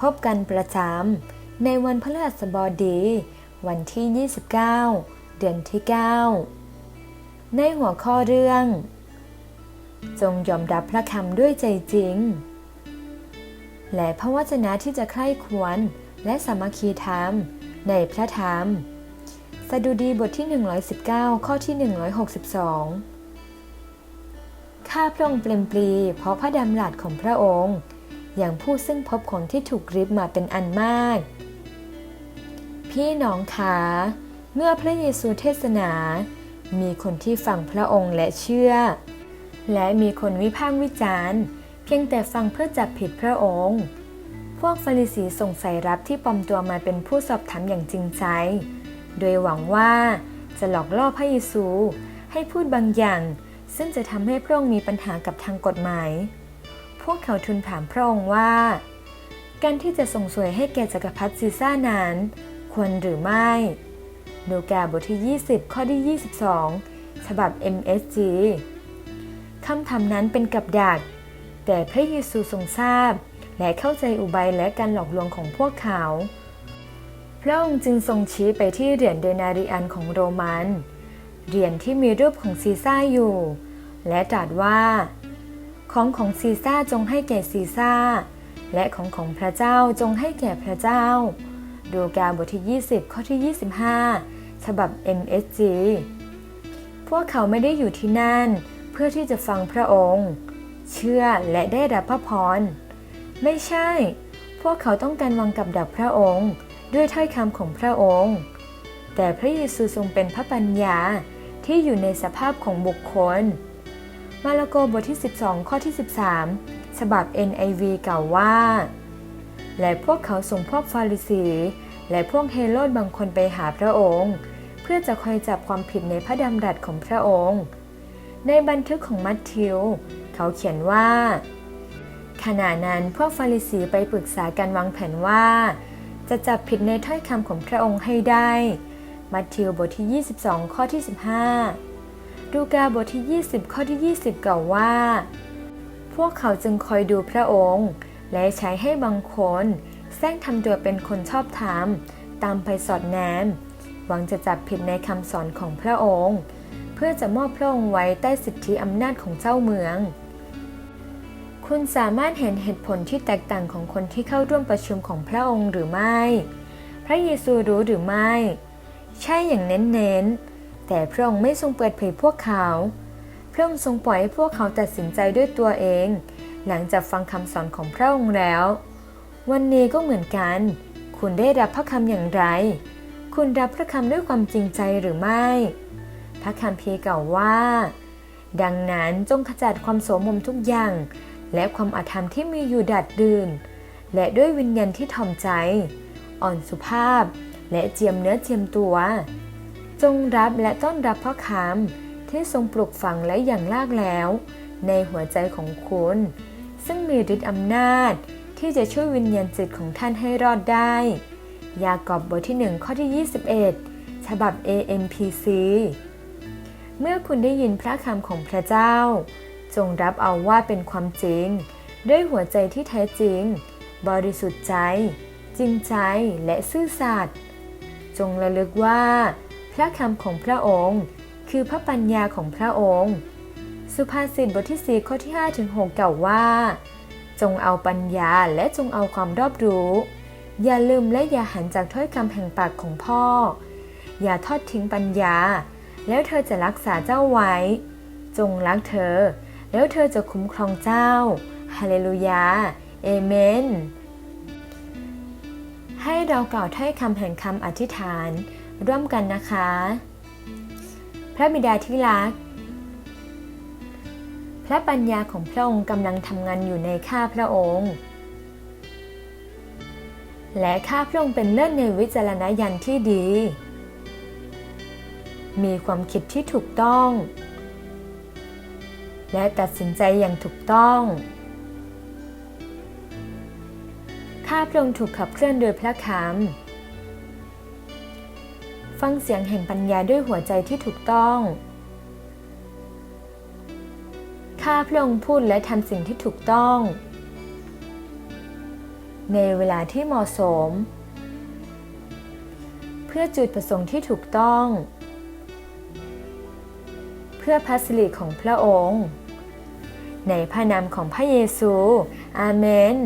พบกันประจำในวันพฤหัสบดี วันที่ 29 เดือนที่ 9 ในหัวข้อเรื่อง จงยอมรับพระคำด้วยใจจริง และพระวจนะที่จะใคร่ควรและสามัคคีธรรมในพระธรรม สดุดีบทที่ 119 ข้อที่ 162 ข้าพระองค์เปลมปลีเพราะพระดำรัสของพระองค์ อย่างผู้ซึ่งพบของที่ถูกริบมาเป็นอันมาก พี่น้องขาเมื่อพระเยซูเทศนา มีคนที่ฟังพระองค์และเชื่อ และมีคนวิพากษ์วิจารณ์เพียงแต่ฟังเพื่อจับผิดพระองค์ พวกฟาริสีส่งใส่รับที่ปลอมตัวมาเป็นผู้สอบถามอย่างจริงใจ โดยหวังว่าจะหลอกล่อพระเยซูให้พูดบางอย่าง ซึ่งจะทำให้พระองค์มีปัญหากับทางกฎหมาย วกเขาทูลถามพระองค์ว่า การที่จะส่งสวยให้แก่จักรพรรดิซีซ่านั้น ควรหรือไม่ดูกาบทที่ 20 ข้อที่ 22 ฉบับ MSG คำถามนั้นเป็นกับดัก แต่พระเยซูทรงทราบ และเข้าใจอุบายและการหลอกลวงของพวกเขา พระองค์จึงทรงชี้ไปที่เหรียญเดนาริอันของโรมัน เหรียญที่มีรูปของซีซ่าอยู่ และตรัสว่า ของของซีซ่าจงให้แก่ซีซ่า และของของพระเจ้าจงให้แก่พระเจ้า ดูกาบทที่ 20 ข้อที่ 25 ฉบับ MSG พวกเขาไม่ได้อยู่ที่นั่น เพื่อที่จะฟังพระองค์ เชื่อและได้รับพระพร ไม่ใช่ พวกเขาต้องการวางกับดักพระองค์ ด้วยถ้อยคำของพระองค์ แต่พระเยซูทรงเป็นพระปัญญาที่อยู่ในสภาพของบุคคล มาระโกบทที่ 12 ข้อที่ 13 ฉบับ NIV กล่าวว่า และพวกเขาส่งพวกฟาริสี และพวกเฮโรดบางคนไปหาพระองค์ เพื่อจะคอยจับความผิดในพระดำรัสของพระองค์ ในบันทึกของมัทธิว เขาเขียนว่า ขณะนั้นพวกฟาริสีไปปรึกษาการวางแผนว่า จะจับผิดในถ้อยคำของพระองค์ให้ได้ มัทธิวบทที่ 22 ข้อที่ 15 ดูกาบทที่ 20 ข้อที่ 20 กล่าวว่า พวกเขาจึงคอยดูพระองค์ และใช้ให้บางคนแซงทำตัวเป็นคนชอบธรรม ตามไปสอดแนม หวังจะจับผิดในคำสอนของพระองค์ เพื่อจะมอบพระองค์ไว้ใต้สิทธิอำนาจของเจ้าเมือง คุณสามารถเห็นเหตุผลที่แตกต่างของคนที่เข้าร่วมประชุมของพระองค์หรือไม่ พระเยซูรู้หรือไม่ ใช่อย่างเน้นๆ แต่พระองค์ไม่ทรงเปิดเผยพวกเขา พระองค์ทรงปล่อยให้พวกเขาตัดสินใจด้วยตัวเอง หลังจากฟังคำสอนของพระองค์แล้ว วันนี้ก็เหมือนกัน คุณได้รับพระคำอย่างไร คุณรับพระคำด้วยความจริงใจหรือไม่ พระคัมภีร์กล่าวว่า ดังนั้นจงขจัดความโสมมทุกอย่าง และความอาธรรมที่มีอยู่ดัดดื่น และด้วยวิญญาณที่ถ่อมใจ อ่อนสุภาพ และเจียมเนื้อเจียมตัว จงรับและต้อนรับพระคำที่ทรงปลูกฝังและอย่างลากแล้ว ในหัวใจของคุณ ซึ่งมีฤทธิ์อำนาจที่จะช่วยวิญญาณจิตของท่านให้รอดได้ ยากอบบทที่ 1 ข้อที่ 21 ฉบับ AMPC เมื่อคุณได้ยินพระคำของพระเจ้า จงรับเอาว่าเป็นความจริง ด้วยหัวใจที่แท้จริง บริสุทธิ์ใจ จริงใจและซื่อสัตย์จงระลึกว่า ระคำของพระองค์ คือพระปัญญาของพระองค์ สุภาษิตบทที่ 4 ข้อที่5ถึง6กล่าวว่า จงเอาปัญญาและจงเอาความรอบรู้ อย่าลืมและอย่าหันจากถ้อยคำแห่งปากของพ่อ อย่าทอดทิ้งปัญญา แล้วเธอจะรักษาเจ้าไว้ จงรักเธอ แล้วเธอจะคุ้มครองเจ้าฮาเลลูยาเอเมนให้เรากล่าวถ้อยคำแห่งคำอธิษฐาน ร่วมกันนะคะ พระบิดาที่รัก พระปัญญาของพระองค์กำลังทำงานอยู่ในข้าพระองค์ และข้าพระองค์เป็นเลิศในวิจารณญาณที่ดี มีความคิดที่ถูกต้อง และตัดสินใจอย่างถูกต้องข้าพระองค์ถูกขับเคลื่อนโดยพระคำ ฟังเสียงแห่งปัญญาด้วยหัวใจที่ถูกต้อง ข้าพระองค์พูดและทำสิ่งที่ถูกต้อง ในเวลาที่เหมาะสม เพื่อจุดประสงค์ที่ถูกต้อง เพื่อพระสิริของพระองค์ ในพระนามของพระเยซู อาเมน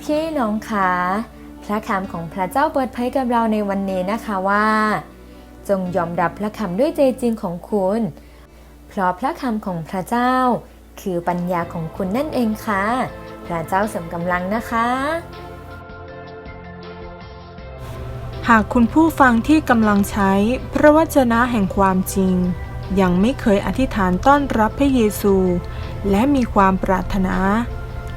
พี่น้องคะ พระคำของพระเจ้าเปิดเผยกับเราในวันนี้นะคะว่า จงยอมรับพระคำด้วยใจจริงของคุณ เพราะพระคำของพระเจ้า คือปัญญาของคุณนั่นเองค่ะ พระเจ้าเสริมกำลังนะคะ หากคุณผู้ฟังที่กำลังใช้พระวจนะแห่งความจริง ยังไม่เคยอธิษฐานต้อนรับพระเยซู และมีความปรารถนา